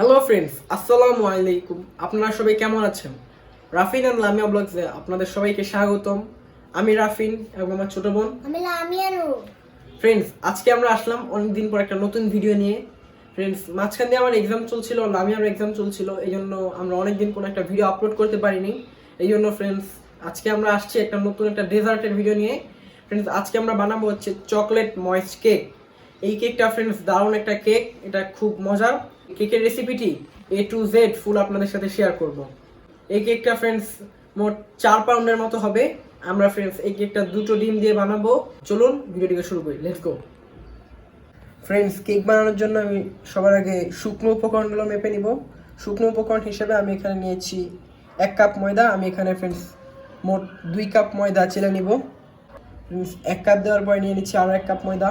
Hello friends আসসালামু আলাইকুম আপনারা সবাই কেমন আছেন? রাফিন অ্যান্ড লামিয়া ব্লগসে আপনাদের সবাইকে স্বাগতম। আমি রাফিন এবং আমার ছোট বোন। আমি লামিয়ানু ফ্রেন্ডস আজকে আমরা আসলাম অনেকদিন পর একটা নতুন ভিডিও নিয়ে। ফ্রেন্ডস মাঝখান দিয়ে আমার এক্সাম চলছিল লামিয়ার এক্সাম চলছিল এই জন্য আমরা অনেকদিন কোনো একটা ভিডিও আপলোড করতে পারিনি। এই জন্য ফ্রেন্ডস আজকে আমরা আসছি একটা নতুন একটা ডেজার্টের ভিডিও নিয়ে। ফ্রেন্ডস আজকে আমরা বানাবো হচ্ছে চকলেট ময়েস্ট কেক এই কেকটা ফ্রেন্ডস দারুণ একটা কেক এটা খুব মজার। কেকের রেসিপিটি এ টু জেড ফুল আপনাদের সাথে শেয়ার করব। এই কেকটা ফ্রেন্ডস মোট চার পাউন্ডের মতো হবে। আমরা ফ্রেন্ডস এই কেকটা দুটো ডিম দিয়ে বানাবো। চলুন ভিডিওটিকে শুরু করি। লেটস গো ফ্রেন্ডস কেক বানানোর জন্য আমি সবার আগে শুকনো উপকরণগুলো মেপে নিব। শুকনো উপকরণ হিসেবে আমি এখানে নিয়েছি এক কাপ ময়দা। আমি এখানে ফ্রেন্ডস মোট দুই কাপ ময়দা চেলে নিব। এক কাপ দেওয়ার পরে নিয়ে নিচ্ছি আরও এক কাপ ময়দা।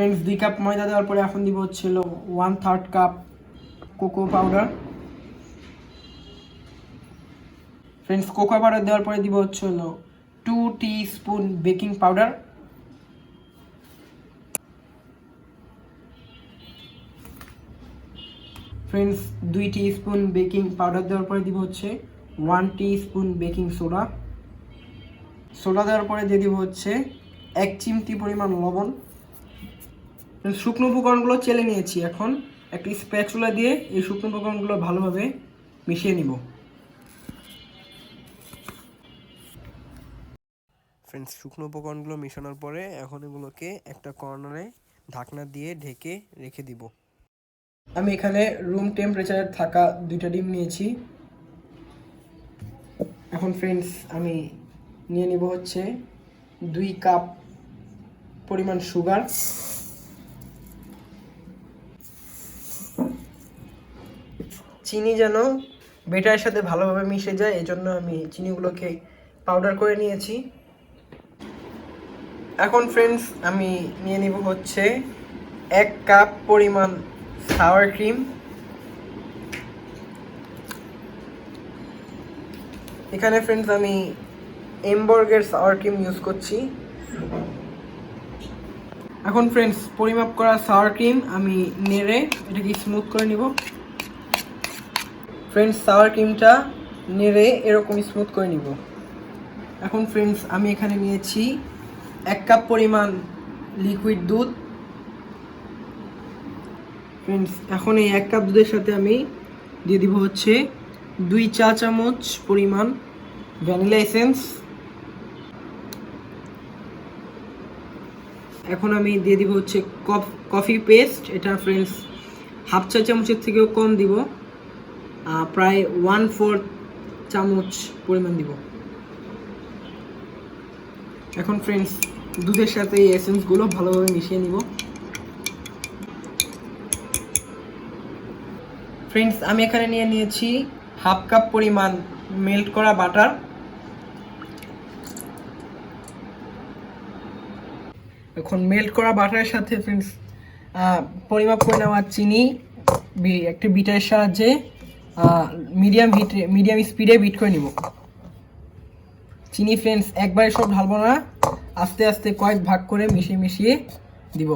ফ্রেন্ডস দুই কাপ ময়দা দেওয়ার পরে এখন দিব হচ্ছিল one third cup cocoa powder friends cocoa powder দেওয়ার পরে দিব হচ্ছে হলো two teaspoon baking powder friends দুই টি স্পুন বেকিং পাউডার দেওয়ার পরে দিব হচ্ছে one teaspoon baking soda soda দেওয়ার পরে দিয়ে দিব হচ্ছে এক চিমটি পরিমাণ লবণ। শুকনো উপকরণগুলো চেলে নিয়েছি এখন। একটি স্প্যাচুলা দিয়ে এই শুকনো উপকরণগুলো ভালোভাবে মিশিয়ে নিব। ফ্রেন্ডস শুকনো উপকরণগুলো মেশানোর পরে এখন এগুলোকে একটা কর্নারে ঢাকনা দিয়ে ঢেকে রেখে দিব। আমি এখানে রুম টেম্পারেচারে থাকা দুইটা ডিম নিয়েছি। এখন ফ্রেন্ডস আমি নিয়ে নিব হচ্ছে দুই কাপ পরিমাণ সুগার চিনি যেন বেটারের সাথে ভালোভাবে মিশে যায় এই জন্য আমি চিনিগুলোকে পাউডার করে নিয়েছি। এখন ফ্রেন্ডস আমি নিয়ে নিব হচ্ছে এক কাপ পরিমাণ সাওয়ার ক্রিম এখানে ফ্রেন্ডস আমি এমবর্গের সাওয়ার ক্রিম ইউজ করছি। এখন ফ্রেন্ডস পরিমাপ করা সাওয়ার ক্রিম আমি নেড়ে এটাকে স্মুথ করে নিব। ফ্রেন্ডস সাওয়ার ক্রিমটা নেড়ে এরকম স্মুথ করে নিব। এখন ফ্রেন্ডস আমি এখানে নিয়েছি এক কাপ পরিমাণ লিকুইড দুধ। ফ্রেন্ডস এখন এই এক কাপ দুধের সাথে আমি দিয়ে দিব হচ্ছে দুই চা চামচ পরিমাণ ভ্যানিলা এসেন্স এখন আমি দিয়ে দিব হচ্ছে কফি পেস্ট এটা ফ্রেন্ডস হাফ চা চামচের থেকেও কম দিব। প্রায় ওয়ান ফোর্থ চামচ পরিমাণ দিব। এখন ফ্রেন্ডস দুধের সাথে এই এসেন্সগুলো ভালোভাবে মিশিয়ে নিব। ফ্রেন্ডস আমি এখানে নিয়ে নিয়েছি হাফ কাপ পরিমাণ মেল্ট করা বাটার এখন মেল্ট করা বাটারের সাথে ফ্রেন্ডস পরিমাপ করে নেওয়া চিনি একটি বিটারের সাহায্যে। মিডিয়াম হিট, মিডিয়াম স্পিডে বিট করে নিব। চিনি ফ্রেন্ডস একবারে সব ঢালবো না। আস্তে আস্তে কয়েক ভাগ করে মিশিয়ে মিশিয়ে দিব।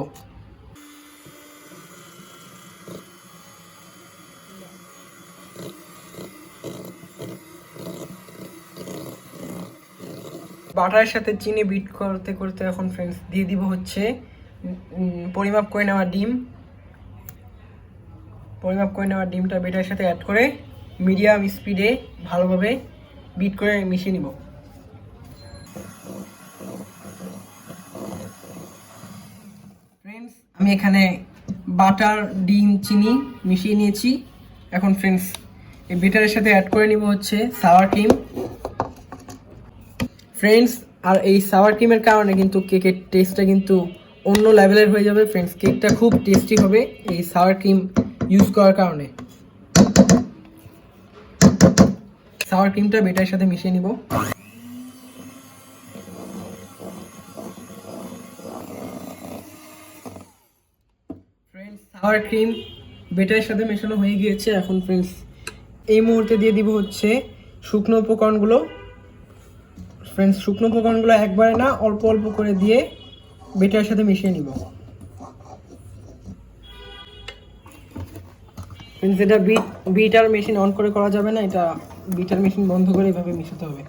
বাটারের সাথে চিনি বিট করতে করতে এখন ফ্রেন্ডস দিয়ে দিব হচ্ছে পরিমাপ করে নেওয়া ডিম। পরিমাপ করে নেওয়া ডিমটা বেটার সাথে অ্যাড করে মিডিয়াম স্পিডে ভালোভাবে বিট করে মিশিয়ে নিব। ফ্রেন্ডস আমি এখানে বাটার, ডিম, চিনি মিশিয়ে নিয়েছি। এখন ফ্রেন্ডস এই বেটারের সাথে অ্যাড করে নিব হচ্ছে সাওয়ার ক্রিম ফ্রেন্ডস আর এই সাওয়ার ক্রিমের কারণে কিন্তু কেকের টেস্টটা কিন্তু অন্য লেভেলের হয়ে যাবে। ফ্রেন্ডস কেকটা খুব টেস্টি হবে। এই সাওয়ার ক্রিম ইউজ করার কারণে। সাওয়ার ক্রিমটা বেটার সাথে মিশিয়ে নিব। ফ্রেন্ডস সাওয়ার ক্রিম বেটারের সাথে মেশানো হয়ে গিয়েছে। এখন ফ্রেন্ডস এই মুহূর্তে দিয়ে দিব হচ্ছে শুকনো উপকরণগুলো। ফ্রেন্ডস শুকনো উপকরণগুলো একবারে না, অল্প অল্প করে দিয়ে বেটার সাথে মিশিয়ে নিব। ফ্রেন্ডস এটা বিট বিটার মেশিন অন করে করা যাবে না, এটা বিটার মেশিন বন্ধ করে এভাবে মিশাতে হবে।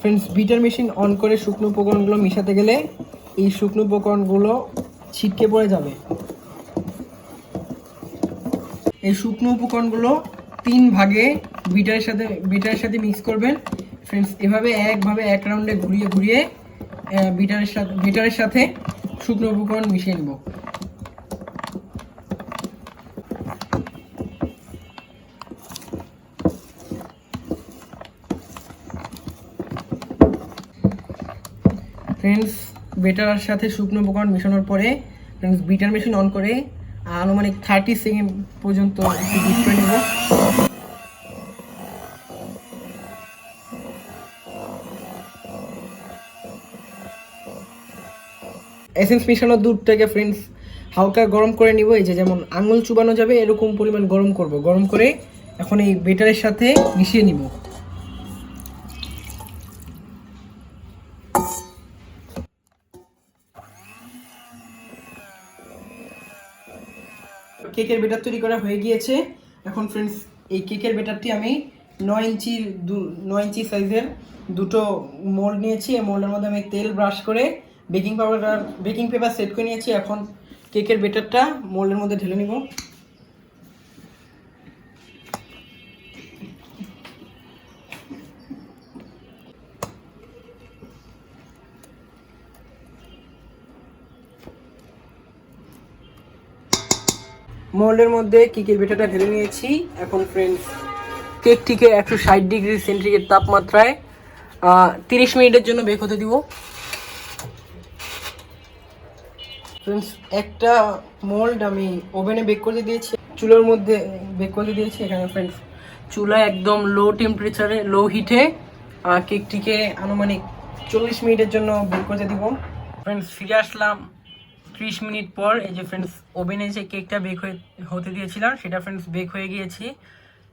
ফ্রেন্ডস বিটার মেশিন অন করে শুকনো উপকরণগুলো মিশাতে গেলে এই শুকনো উপকরণগুলো ছিটকে পড়ে যাবে। এই শুকনো উপকরণগুলো তিন ভাগে বিটারের সাথে বিটারের সাথে মিক্স করবেন। ফ্রেন্ডস এভাবে একভাবে এক রাউন্ডে ঘুরিয়ে ঘুরিয়ে বিটারের সাথে বিটারের সাথে শুকনো উপকরণ মিশিয়ে নেব। ফ্রেন্ডস বেটার সাথে শুকনো উপকরণ মেশানোর পরে ফ্রেন্ডস বিটার মেশিন অন করে, আনুমানিক থার্টি সেকেন্ড পর্যন্ত একটু বিট করে নেব। এসেন্স মেশানোর দুধটাকে ফ্রেন্ডস হালকা গরম করে নিব। এই যে যেমন আঙুল চুবানো যাবে, এরকম পরিমাণ গরম করব। গরম করে এখন এই বেটারের সাথে মিশিয়ে নিব। কেকের বেটার তৈরি করা হয়ে গিয়েছে। এখন ফ্রেন্ডস এই কেকের বেটারটি আমি নয় ইঞ্চির দু- নয় ইঞ্চি সাইজের দুটো মোল্ড নিয়েছি। এই মোল্ডের মধ্যে আমি তেল ব্রাশ করে baking powder baking paper set করে নিয়েছি। এখন কেকের বেটারটা মোল্ডের মধ্যে ঢেলে নিব। মোল্ডের মধ্যে কেকের বেটাটা ঢেলে নিয়েছি। এখন ফ্রেন্ডস কেকটিকে একশো ষাট ডিগ্রি সেন্টিগ্রেড তাপমাত্রায় তিরিশ মিনিটের জন্য বেক হতে দিব। ফ্রেন্ডস একটা মোল্ড আমি ওভেনে বেক করতে দিয়েছি। চুলোর মধ্যে বেক করতে দিয়েছি এখানে ফ্রেন্ডস চুলা একদম লো টেম্পারেচারে লো হিটে কেকটিকে আনুমানিক চল্লিশ মিনিটের জন্য বেক করতে দিব। ফ্রেন্ডস ফিরে আসলাম। ত্রিশ মিনিট পর এই যে ফ্রেন্ডস ওভেনে যে কেকটা বেক হয়ে, হতে দিয়েছিলাম, সেটা ফ্রেন্ডস বেক হয়ে গিয়েছি।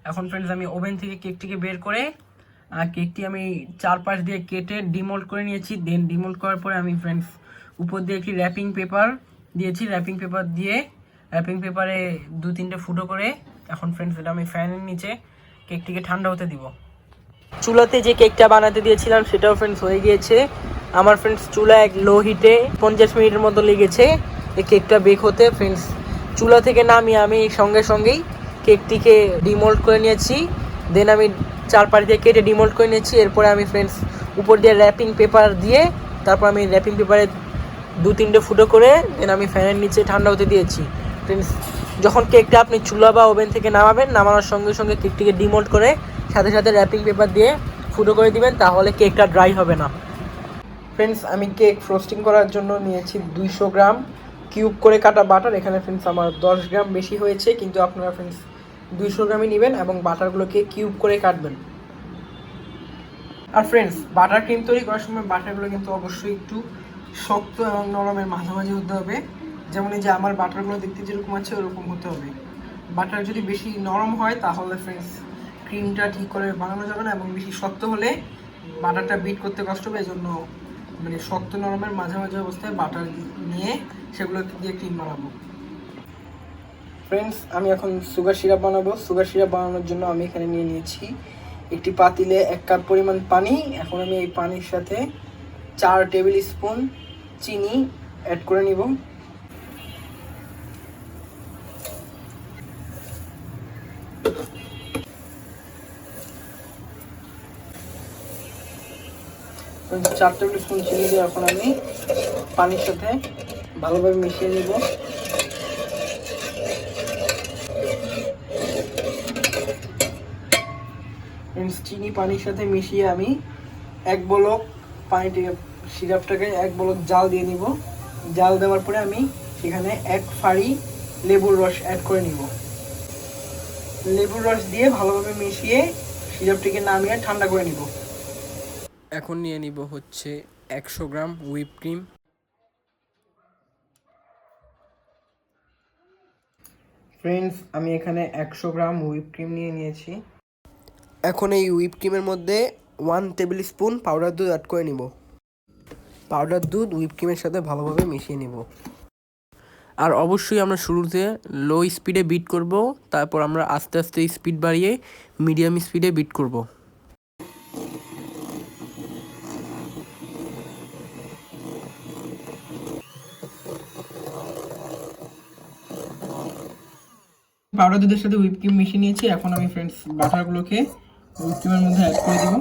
এখন ফ্রেন্ডস আমি ওভেন থেকে কেকটিকে বের করে কেকটি আমি চারপাশ দিয়ে কেটে ডিমোল্ড করে নিয়েছি। দেন ডিমোল্ড করার পরে আমি ফ্রেন্ডস উপর দিয়ে একটি র্যাপিং পেপার দিয়েছি। র্যাপিং পেপার দিয়ে র্যাপিং পেপারে দু তিনটে ফুটো করে, এখন ফ্রেন্ডস এটা আমি ফ্যানের নিচে কেকটিকে ঠান্ডা হতে দিব। চুলাতে যে কেকটা বানাতে দিয়েছিলাম, সেটাও ফ্রেন্ডস হয়ে গিয়েছে। আমার ফ্রেন্ডস চুলা এক লো হিটে পঞ্চাশ মিনিটের মতো লেগেছে। এই কেকটা বেক হতে ফ্রেন্ডস চুলা থেকে নামিয়ে আমি সঙ্গে সঙ্গেই কেকটিকে ডিমোল্ড করে নিয়েছি। দেন আমি চারপাশ দিয়ে কেটে ডিমোল্ড করে নিয়েছি। এরপরে আমি ফ্রেন্ডস উপর দিয়ে র্যাপিং পেপার দিয়ে তারপর আমি র্যাপিং পেপারে দু তিনটে ফুটো করে দেন আমি ফ্যানের নিচে ঠান্ডা হতে দিয়েছি। ফ্রেন্ডস যখন কেকটা আপনি চুলা বা ওভেন থেকে নামাবেন, নামানোর সঙ্গে সঙ্গে কেকটিকে ডিমোল্ড করে, সাথে সাথে র্যাপিং পেপার দিয়ে ফুটো করে দিবেন, তাহলে কেকটা ড্রাই হবে না। ফ্রেন্ডস আমি কেক ফ্রোস্টিং করার জন্য নিয়েছি দুইশো গ্রাম। কিউব করে কাটা বাটার এখানে ফ্রেন্ডস আমার দশ গ্রাম বেশি হয়েছে, কিন্তু আপনারা ফ্রেন্ডস দুইশো গ্রামই নেবেন এবং বাটারগুলোকে কিউব করে কাটবেন। আর ফ্রেন্ডস বাটার ক্রিম তৈরি করার সময় বাটারগুলো কিন্তু অবশ্যই একটু শক্ত এবং নরমের মাঝামাঝি হতে হবে। যেমন যে আমার বাটারগুলো দেখতে যেরকম আছে, ওরকম হতে হবে। বাটার যদি বেশি নরম হয়, তাহলে ফ্রেন্ডস ক্রিমটা ঠিক করে বানানো যাবে না এবং বেশি শক্ত হলে বাটারটা বিট করতে কষ্ট হবে এই জন্য মানে শক্ত নরমের মাঝামাঝি অবস্থায় বাটার নিয়ে সেগুলো দিয়ে ক্রিম বানাবো। ফ্রেন্ডস, আমি এখন সুগার সিরাপ বানাবো। সুগার সিরাপ বানানোর জন্য আমি এখানে নিয়ে নিয়েছি একটি পাতিলে এক কাপ পরিমাণ পানি। এখন আমি এই পানির সাথে চার টেবিল স্পুন চিনি অ্যাড করে নিব। চার টেবিল স্পুন চিনি দিয়ে এখন আমি পানির সাথে ভালোভাবে মিশিয়ে নেব। চিনি পানির সাথে মিশিয়ে আমি এক বলক পানিটিকে সিরাপটাকে এক বলক জাল দিয়ে নিব। জাল দেওয়ার পরে আমি সেখানে এক ফাড়ি লেবুর রস অ্যাড করে নিব। লেবুর রস দিয়ে ভালোভাবে মিশিয়ে সিরাপটিকে নামিয়ে ঠান্ডা করে নিব। এখন নিয়ে নিব হচ্ছে একশো গ্রাম হুইপ ক্রিম ফ্রেন্ডস আমি এখানে একশো গ্রাম হুইপ ক্রিম নিয়ে নিয়েছি। এখন এই হুইপ ক্রিমের মধ্যে ওয়ান টেবিল স্পুন পাউডার দুধ অ্যাড করে নিব। পাউডার দুধ হুইপ ক্রিমের সাথে ভালোভাবে মিশিয়ে নিব। আর অবশ্যই আমরা শুরুতে লো স্পিডে বিট করব তারপর আমরা আস্তে আস্তে স্পিড বাড়িয়ে মিডিয়াম স্পিডে বিট করব। পাউডার দুধের সাথে হুইপ ক্রিম মিশিয়ে নিয়েছি। এখন আমি ফ্রেন্ডস বাটারগুলোকে হুইপ ক্রিমের মধ্যে অ্যাড করে দেবো।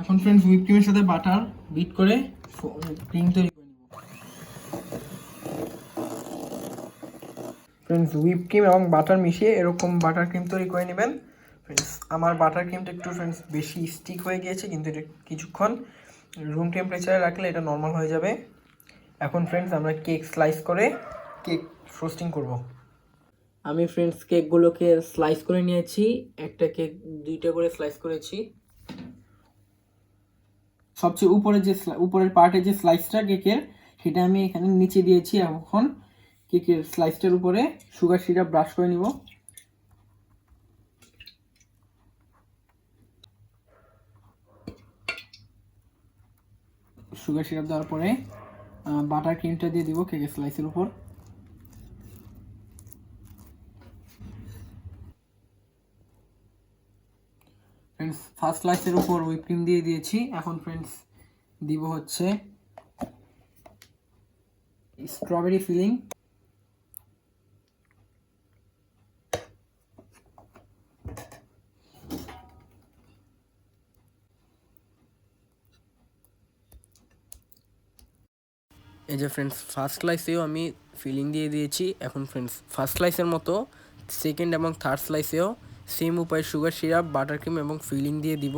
এখন ফ্রেন্ডস হুইপ ক্রিমের সাথে বাটার বিট করে ক্রিম তৈরি করে নিব। ফ্রেন্ডস হুইপ ক্রিম এবং বাটার মিশিয়ে এরকম বাটার ক্রিম তৈরি করে নেবেন। ফ্রেন্ডস আমার বাটার ক্রিমটা একটু ফ্রেন্ডস বেশি স্টিক হয়ে গিয়েছে, কিন্তু এটা কিছুক্ষণ রুম টেম্পারেচারে রাখলে এটা নর্মাল হয়ে যাবে। এখন ফ্রেন্ডস আমরা কেক স্লাইস করে কেক ফ্রোস্টিং করব। আমি ফ্রেন্ডস কেকগুলোকে স্লাইস করে নিয়েছি। একটা কেক দুইটা করে স্লাইস করেছি। সবচেয়ে উপরে যে উপরের পার্টে যে স্লাইসটা কেকের সেটা আমি এখানে নিচে দিয়েছি। এখন কেকের স্লাইসটার উপরে সুগার সিরাপ ব্রাশ করে নিব। সুগার সিরাপ দেওয়ার পরে বাটার ক্রিমটা দিয়ে দিব কেকের স্লাইসের উপর। ফ্রেন্ডস ফার্স্ট স্লাইসের উপর হুইপ ক্রিম দিয়ে দিয়েছি। এখন ফ্রেন্ডস দিব হচ্ছে স্ট্রবেরি ফিলিং এই যে ফ্রেন্ডস ফার্স্ট স্লাইসেও আমি ফিলিং দিয়ে দিয়েছি। এখন ফ্রেন্ডস ফার্স্ট স্লাইসের মতো সেকেন্ড এবং থার্ড স্লাইসেও সেম উপায়ে সুগার সিরাপ বাটার ক্রিম এবং ফিলিং দিয়ে দিব।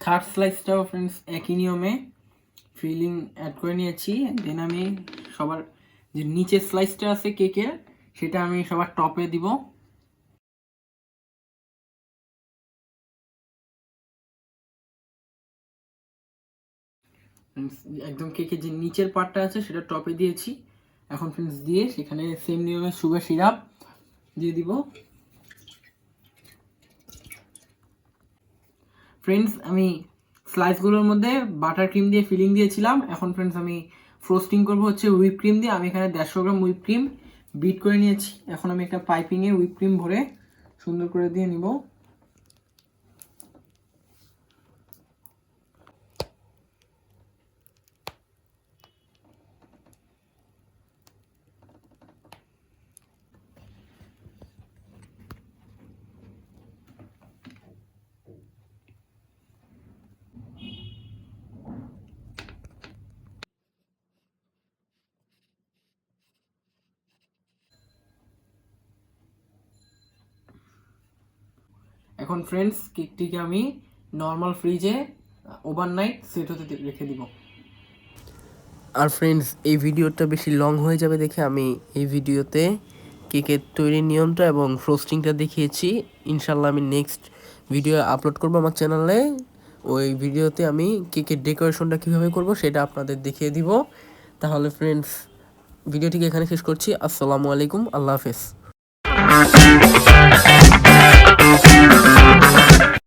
থার্ড স্লাইসটাও ফ্রেন্ডস একই নিয়মে ফিলিং অ্যাড করে নিয়েছি। দেন আমি সবার, যে নিচের স্লাইসটা আছে কেকের সেটা আমি সবার টপে দিব। একদম কেকের যে নিচের পার্টটা আছে সেটা টপে দিয়েছি। এখন ফ্রেন্ডস দিয়ে সেখানে সেম নিয়মে সুগার সিরাপ দিয়ে দিব। ফ্রেন্ডস আমি স্লাইসগুলোর মধ্যে বাটার ক্রিম দিয়ে ফিলিং দিয়েছিলাম। এখন ফ্রেন্ডস আমি ফ্রোস্টিং করব হচ্ছে হুইপ ক্রিম দিয়ে। আমি এখানে দেড়শো গ্রাম হুইপ ক্রিম বিট করে নিয়েছি। এখন আমি একটা পাইপিংয়ে হুইপ ক্রিম ভরে সুন্দর করে দিয়ে নিব। এখন ফ্রেন্ডস কেকটিকে আমি নর্মাল ফ্রিজে ওভারনাইট সেট হতে রেখে দিব। আর ফ্রেন্ডস এই ভিডিওটা বেশি লং হয়ে যাবে দেখে আমি এই ভিডিওতে কেকের তৈরির নিয়মটা এবং ফ্রোস্টিংটা দেখিয়েছি। ইনশাল্লাহ আমি নেক্সট ভিডিও আপলোড করব আমার চ্যানেলে ওই ভিডিওতে আমি কেকের ডেকোরেশনটা কীভাবে করব সেটা আপনাদের দেখিয়ে দিব। তাহলে ফ্রেন্ডস ভিডিওটিকে এখানে শেষ করছি। আসসালামু আলাইকুম, আল্লাহ হাফেজ।